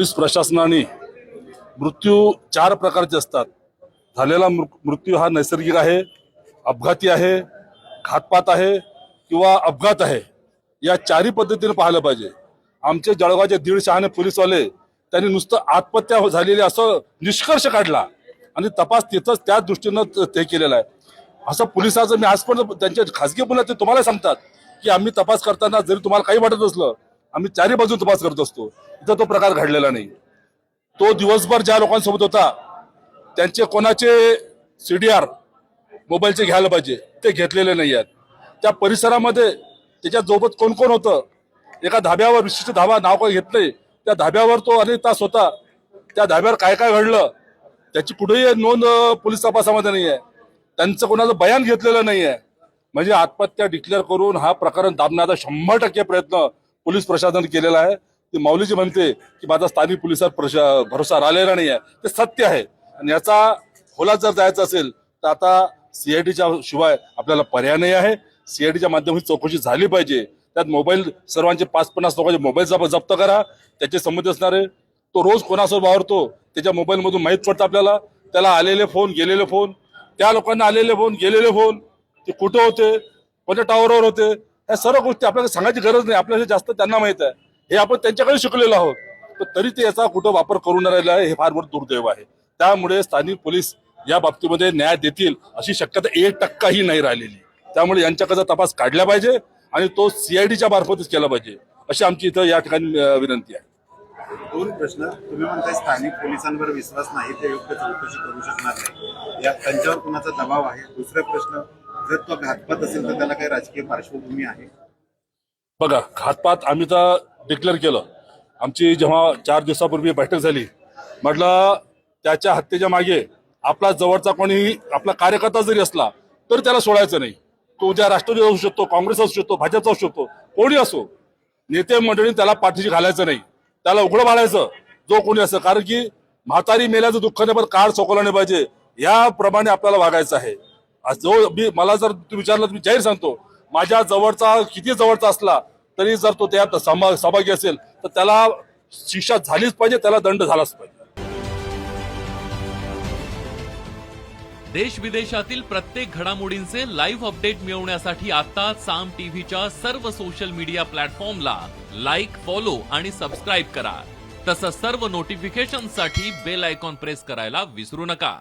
Police प्रशासनाने मृत्यू चार प्रकारचे असतात. झालेला मृ- मृत्यू हा नैसर्गिक आहे अपघाती आहे घातपात आहे किंवा अपघात आहे. या चारही पद्धतीने पाहायला पाहिजे. आमचे जळगावचे दीड शहाणे पोलीसवाले त्यांनी नुसतं आत्महत्या झालेली असं निष्कर्ष काढला आणि तपास तिथंच त्या दृष्टीनं ते केलेला आहे. असं पोलिसाचं मी आजपर्यंत त्यांच्या खासगी बोलत ते तुम्हाला सांगतात की आम्ही तपास करताना जरी तुम्हाला काही वाटत असलं आम्ही चारही बाजू तपास करत असतो. इथं तो प्रकार घडलेला नाही. तो दिवसभर ज्या लोकांसोबत होता त्यांचे कोणाचे सीडीआर मोबाईलचे घ्यायला पाहिजे ते घेतलेले नाही आहेत. त्या परिसरामध्ये त्याच्यासोबत कोण कोण होतं? एका धाब्यावर विशिष्ट धाबा नाव काही नाही. त्या धाब्यावर तो अनेक तास होता. त्या धाब्यावर काय काय घडलं? त्याची कुठेही नोंद पोलीस तपासामध्ये नाही आहे त्यांचं कोणाचं बयान घेतलेलं नाही आहे म्हणजे आत्महत्या डिक्लेअर करून हा प्रकरण दाबण्याचा शंभर टक्के प्रयत्न पोलीस प्रशासन केलेलं आहे. ती माऊलीजी म्हणते की माझा स्थानिक पोलिसात प्रशा भरोसा राहिलेला नाही आहे ते सत्य आहे. आणि याचा खोलात जर जायचं असेल तर आता सीआयडीच्या शिवाय आपल्याला पर्याय नाही आहे. सीआयडीच्या माध्यमातून चौकशी झाली पाहिजे. त्यात मोबाईल सर्वांचे पाच पन्नास लोकांचे मोबाईल जप्त करा. त्याचे संबंध असणारे तो रोज कोणासोबत वावरतो त्याच्या मोबाईलमधून माहीत पडतं आपल्याला. त्याला आलेले फोन गेलेले फोन. त्या लोकांना आलेले फोन गेलेले फोन. ते कुठं होते? कोणत्या टावरवर होते? या सर्व गोष्टी आपल्याला सांगायची गरज नाही. आपल्याला जास्त त्यांना माहीत आहे हे आपण त्यांच्याकडे शिकलेलो आहोत. तर तरी ते याचा कुठं वापर करून राहिला आहे हे फार मोठं दुर्दैव आहे. त्यामुळे स्थानिक पोलीस या बाबतीमध्ये न्याय देतील अशी शक्यता एक टक्काही नाही राहिलेली. त्यामुळे यांच्याकडचा तपास काढला पाहिजे आणि तो सीआयडीच्या मार्फतच केला पाहिजे अशी आमची इथं या ठिकाणी विनंती आहे. दोन प्रश्न. तुम्ही म्हणताय स्थानिक पोलिसांवर विश्वास नाही ते योग्य चौकशी करू शकणार नाही. या त्यांच्यावर कुणाचा दबाव आहे? दुसरा प्रश्न तो घातपात असेल तर त्याला काही राजकीय पार्श्वभूमी आहे. बघा घातपात आम्ही तर डिक्लेअर केलं. आमची जेव्हा चार दिवसापूर्वी बैठक झाली म्हटलं त्याच्या हत्येच्या मागे आपला जवळचा कोणी आपला कार्यकर्ता जरी असला तरी त्याला सोडायचं नाही. तो उद्या राष्ट्रवादी असू शकतो काँग्रेस असू शकतो भाजपचा असू शकतो कोणी असो नेते मंडळी त्याला पाठीशी घालायचं नाही. त्याला उघडं बाळायचं जो कोणी असं. कारण की म्हातारी मेल्याचं दुःख नाही पण कार चोकवलं नाही पाहिजे. याप्रमाणे आपल्याला वागायचं आहे. जो मी मला जर विचारलं तर मी जाहीर सांगतो. माझ्या जवळचा किती जवळचा असला तरी जर तो त्यात समा- सहभागी असेल तर त्याला शिक्षा झालीच पाहिजे त्याला दंड झालाच पाहिजे. देश विदेशातील प्रत्येक घडामोडींचे लाईव्ह अपडेट मिळवण्यासाठी आता साम टीव्हीच्या सर्व सोशल मीडिया प्लॅटफॉर्मला लाईक फॉलो आणि सबस्क्राईब करा. तसंच सर्व नोटिफिकेशनसाठी बेल आयकॉन प्रेस करायला विसरू नका.